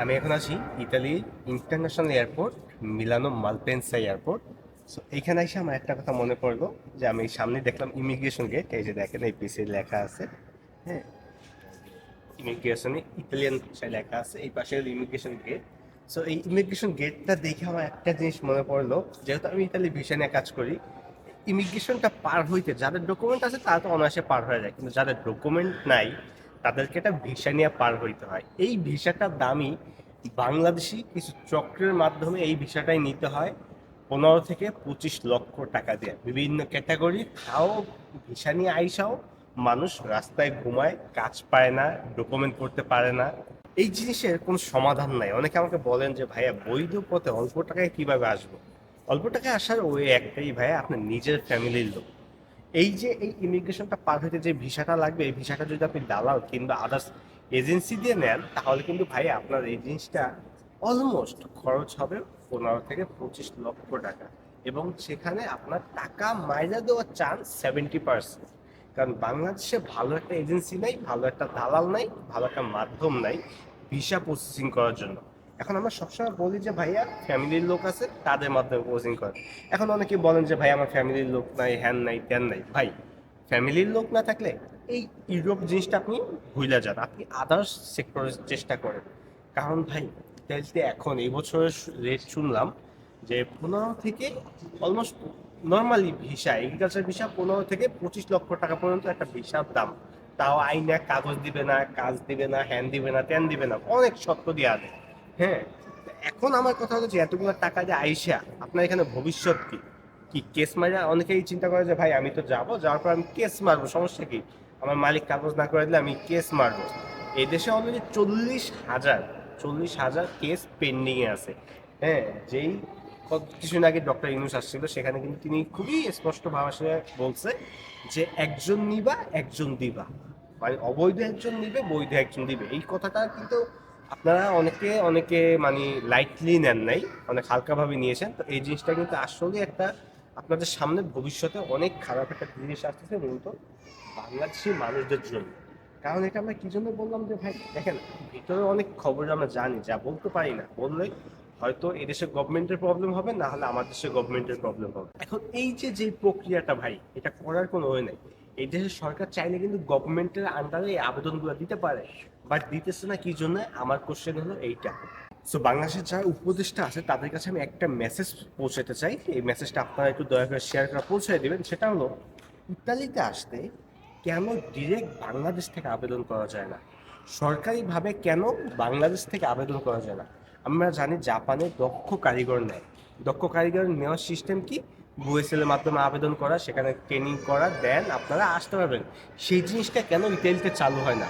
আমি এখন আসি Italy international airport, Milano Malpensa airport. So এইখানে এসে আমার একটা কথা মনে পড়ল, যে আমি সামনে দেখলাম ইমিগ্রেশন গেট এই যে দেখেন, এই পিসে লেখা আছে হ্যাঁ? ইমিগ্রেশনে ইতালিয়ান ভাষায় লেখা আছে, এই পাশে ইমিগ্রেশন গেট সো এই ইমিগ্রেশন গেটটা দেখে আমার একটা জিনিস মনে পড়ল, যেহেতু আমি ইতালি ভিসা নিয়ে কাজ করি ইমিগ্রেশনটা পার হইতে যাদের ডকুমেন্ট আছে, তারা তো অনায়াসে পার হয়ে যায়, কিন্তু যাদের ডকুমেন্ট নাই তাদেরকে একটা ভিসা নিয়ে পার হইতে হয়। এই ভিসাটার দামই বাংলাদেশি কিছু চক্রের মাধ্যমে এই ভিসাটাই নিতে হয় পনেরো থেকে পঁচিশ লক্ষ টাকা দিয়ে। বিভিন্ন ক্যাটাগরি তাও ভিসা নিয়ে আইসাও, মানুষ রাস্তায় ঘুমায়, কাজ পায় না, ডকুমেন্ট করতে পারে না। এই জিনিসের কোনো সমাধান নাই। অনেকে আমাকে বলেন যে, ভাইয়া, বৈধ পথে অল্প টাকায় কীভাবে আসব? অল্প টাকায় আসার ওই একটাই, ভাইয়া, আপনার নিজের ফ্যামিলির লোক। এই যে এই ইমিগ্রেশনটা পার হইতে যে ভিসাটা লাগবে, এই ভিসাটা যদি আপনি দালাল কিংবা আদার্স এজেন্সি দিয়ে নেন, তাহলে কিন্তু ভাই আপনার এই জিনিসটা অলমোস্ট খরচ হবে পনেরো থেকে পঁচিশ লক্ষ টাকা। এবং সেখানে আপনার টাকা মাইরা দেওয়ার চান্স সেভেন্টি পার্সেন্ট কারণ বাংলাদেশে ভালো একটা এজেন্সি নাই, ভালো একটা দালাল নাই, ভালো একটা মাধ্যম নাই, ভিসা প্রসেসিং করার জন্য। এখন আমরা সবসময় বলি যে ভাইয়া ফ্যামিলির লোক আছে, তাদের মাধ্যমে প্রসেসিং করে। এখন অনেকে বলেন যে, ভাই, আমার ফ্যামিলির লোক নাই, হ্যান নাই, ত্যান নাই। ভাই, ফ্যামিলির লোক না থাকলে এই ইউরোপ জিনিসটা আপনি ভুলে যান। আপনি আদার্স সেক্টরের চেষ্টা করেন। কারণ ভাই তেলতে এখন এই বছরের রেট শুনলাম যে পনেরো থেকে almost normally visa agriculture visa পনেরো থেকে পঁচিশ লক্ষ টাকা পর্যন্ত একটা ভিসার দাম। তাও আইনা কাগজ দিবে না, কাজ দিবে না, হ্যান দিবে না, ত্যান দিবে না, অনেক শর্ত দেওয়া দেয় হ্যাঁ এখন আমার কথা হচ্ছে এতগুলো টাকা যে আইসা আপনার এখানে ভবিষ্যৎ কি? কি কেস মারা অনেকেই চিন্তা করে যে, ভাই, আমি তো যাব, যাওয়ার পর আমি কেস মারবো, সমস্যা কি? আমার মালিক কাগজ না করে দিলে আমি কেস মারবো। এই দেশে অলরেডি চল্লিশ হাজার চল্লিশ হাজার কেস পেন্ডিংয়ে আছে। হ্যাঁ যেই কিছুদিন আগে ডক্টর ইউনুস আসছিল, সেখানে কিন্তু তিনি খুবই স্পষ্ট ভাষায় বলছে যে, একজন নিবা, একজন দিবা। মানে অবৈধ একজন নিবে, বৈধ একজন দিবে। এই কথাটা কিন্তু আপনারা অনেকে অনেকে মানে লাইটলি নেন নাই, অনেক হালকাভাবে নিয়েছেন, তো এই জিনিসটা কিন্তু আসলে একটা আপনাদের সামনে ভবিষ্যতে অনেক খারাপ একটা জিনিস আসতেছে মূলত বাংলাদেশি মানুষদের জন্য। কারণ এটা আমরা কি জন্য বললাম যে ভাই, দেখেন, ভিতরে অনেক খবর আমরা জানি, যা বলতে পারি না, বললে হয়তো এদেশের গভর্নমেন্টের প্রবলেম হবে, না হলে আমার দেশে গভর্নমেন্টের প্রবলেম হবে। এখন এই যে যে প্রক্রিয়াটা ভাই, এটা করার কোনো ওয়ে নেই। এই দেশের সরকার চাইলে কিন্তু গভর্নমেন্টের আন্ডারে এই আবেদনগুলো দিতে পারে। বাট দিতেছে না কি জন্য? আমার কোশ্চেন হলো এইটা। সো বাংলাদেশের যারা উপদেষ্টা আছে, তাদের কাছে আমি একটা মেসেজ পৌঁছাতে চাই। এই মেসেজটা আপনারা একটু দয়া করে শেয়ার করে পৌঁছে দেবেন। সেটা হলো, ইতালিতে আসতে কেন ডিরেক্ট বাংলাদেশ থেকে আবেদন করা যায় না? সরকারিভাবে কেন বাংলাদেশ থেকে আবেদন করা যায় না? আমরা জানি জাপানে দক্ষ কারিগর নেয় দক্ষ কারিগর নেওয়ার সিস্টেম কি? বুয়েসেলের মাধ্যমে আবেদন করা, সেখানে ট্রেনিং করা দেন আপনারা আসতে পারবেন। সেই জিনিসটা কেন ইতালিতে চালু হয় না?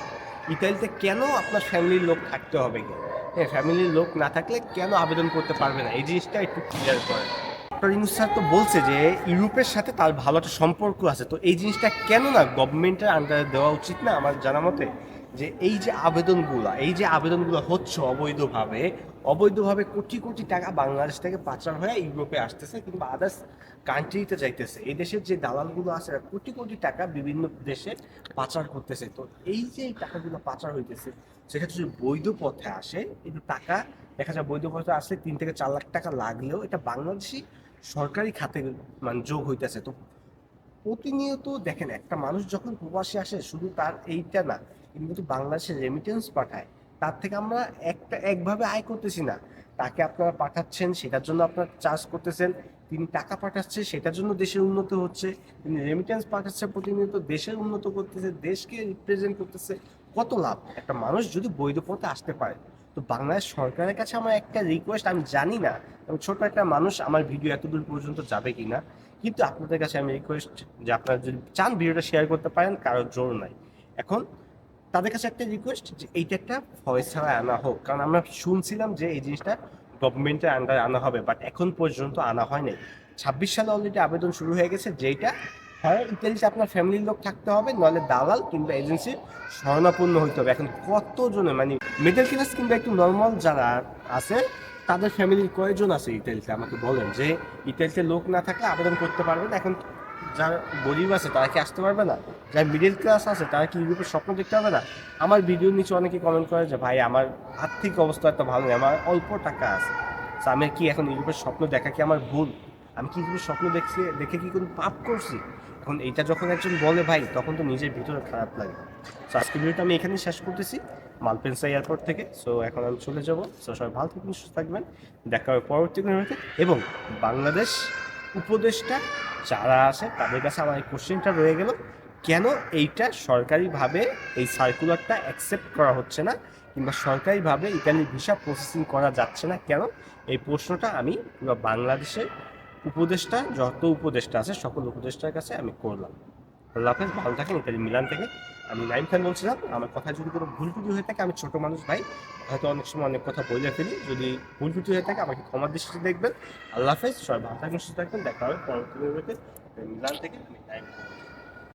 ইতালিতে কেন আপনার ফ্যামিলির লোক থাকতে হবে কি হ্যাঁ ফ্যামিলির লোক না থাকলে কেন আবেদন করতে পারবে না? এই জিনিসটা একটু ক্লিয়ার করে ডক্টর ইউনুস স্যার তো বলছে যে ইউরোপের সাথে তার ভালো একটা সম্পর্ক আছে। তো এই জিনিসটা কেন না গভর্নমেন্টের আন্ডারে দেওয়া উচিত না? আমার জানা মতে যে এই যে আবেদনগুলো, এই যে আবেদনগুলো হচ্ছে অবৈধভাবে অবৈধভাবে কোটি কোটি টাকা বাংলাদেশ থেকে পাচার হয়ে ইউরোপে আসতেছে কিংবা আদার্স কান্ট্রিতে যাইতেছে। এই দেশের যে দালালগুলো আছে কোটি কোটি টাকা বিভিন্ন দেশে পাচার করতেছে। তো এই যে টাকাগুলো পাচার হইতেছে সেটা যদি বৈধ পথে আসে কিন্তু টাকা, দেখা যায় বৈধ পথে আসলে তিন থেকে চার লাখ টাকা লাগলেও এটা বাংলাদেশি সরকারি খাতে মানে যোগ হইতেছে। তো প্রতিনিয়ত দেখেন, একটা মানুষ যখন প্রবাসী আসে, শুধু তার এইটা না কিন্তু বাংলাদেশে রেমিটেন্স পাঠায়। তার থেকে আমরা একটা, একভাবে আয় করতেছি না। তাকে আপনারা পাঠাচ্ছেন, সেটার জন্য আপনারা চার্জ করতেছেন। তিনি টাকা পাঠাচ্ছে, সেটার জন্য দেশের উন্নত হচ্ছে। তিনি রেমিটেন্স পাঠাচ্ছে প্রতিনিয়ত দেশের উন্নত করতেছে, দেশকে রিপ্রেজেন্ট করতেছে। কত লাভ? একটা মানুষ যদি বৈধ পথে আসতে পারে। তো বাংলাদেশ সরকারের কাছে আমার একটা রিকোয়েস্ট আমি জানি না ছোট একটা মানুষ আমার ভিডিও এত দূর পর্যন্ত যাবে কিনা। কিন্তু আপনাদের কাছে আমি রিকোয়েস্ট যে আপনারা যদি চান ভিডিওটা শেয়ার করতে পারেন কারোর জোর নাই। এখন তাদের কাছে একটা রিকোয়েস্ট যে এইটা একটা ভয়েস ছাড়া আনা হোক। কারণ আমরা শুনছিলাম যে এই জিনিসটা গভর্নমেন্টের আন্ডারে আনা হবে বাট এখন পর্যন্ত আনা হয় নাই ছাব্বিশ সালে অলরেডি আবেদন শুরু হয়ে গেছে যেটা হয় ইতালিতে আপনার ফ্যামিলির লোক থাকতে হবে নলে দালাল কিংবা এজেন্সির শরণাপন্ন হইতে হবে। এখন কতজনে মানে মিডল ক্লাস কিংবা একটু নর্মাল যারা আছে তাদের ফ্যামিলির কয়েকজন আছে ইতালিতে, আমাকে বলেন যে ইতালিতে লোক না থাকলে আবেদন করতে পারবেন এখন যারা গরিব আছে, তারা কি আসতে পারবে না? যারা মিডিল ক্লাস আছে, তারা কি ইউরোপের স্বপ্ন দেখতে হবে না? আমার ভিডিওর নিচে অনেকে কমেন্ট করে যে, ভাই, আমার আর্থিক অবস্থা এত ভালো নেই, আমার অল্প টাকা আছে। তো আমি কি এখন ইউরোপের স্বপ্ন দেখা কি আমার ভুল? আমি কি ইউরোপের স্বপ্ন দেখছি, দেখে কি কোনো পাপ করছি? এখন এইটা যখন একজন বলে, ভাই, তখন তো নিজের ভিতরে খারাপ লাগে। সো আজকে ভিডিওটা আমি এখানেই শেষ করতেছি। মালপেন্সা এয়ারপোর্ট থেকে। সো এখন আমি চলে যাব। সো সবাই ভালো থাকবেন, সুস্থ থাকবেন। দেখা হবে পরবর্তী এবং বাংলাদেশ উপদেষ্টা যারা আছে, তাদের কাছে আমার এই কোশ্চেনটা রয়ে গেল, কেন এইটা সরকারিভাবে এই সার্কুলারটা অ্যাকসেপ্ট করা হচ্ছে না? কিংবা সরকারিভাবে ইতালির ভিসা প্রসেসিং করা যাচ্ছে না কেন? এই প্রশ্নটা আমি বাংলাদেশের উপদেষ্টা, যত উপদেষ্টা আছে, সকল উপদেষ্টার কাছে আমি করলাম। আল্লাহ হাফেজ, ভালো থাকেন ইত্যাদি মিলান থেকে। আমি নাইম খান বলছিলাম, আমার কথা যদি কোনো ভুল ত্রুটি হয়ে থাকে, আমি ছোট মানুষ ভাই, হয়তো অনেক সময় অনেক কথা বলে ফেলি। যদি ভুল ত্রুটি হয়ে থাকে, আমাকে ক্ষমার দৃষ্টিতে দেখবেন। আল্লাহ হাফেজ, সবাই ভালো থাকবেন, সুস্থ থাকবেন, দেখা হবে পরবর্তী মিলান থেকে আমি নাইম খান।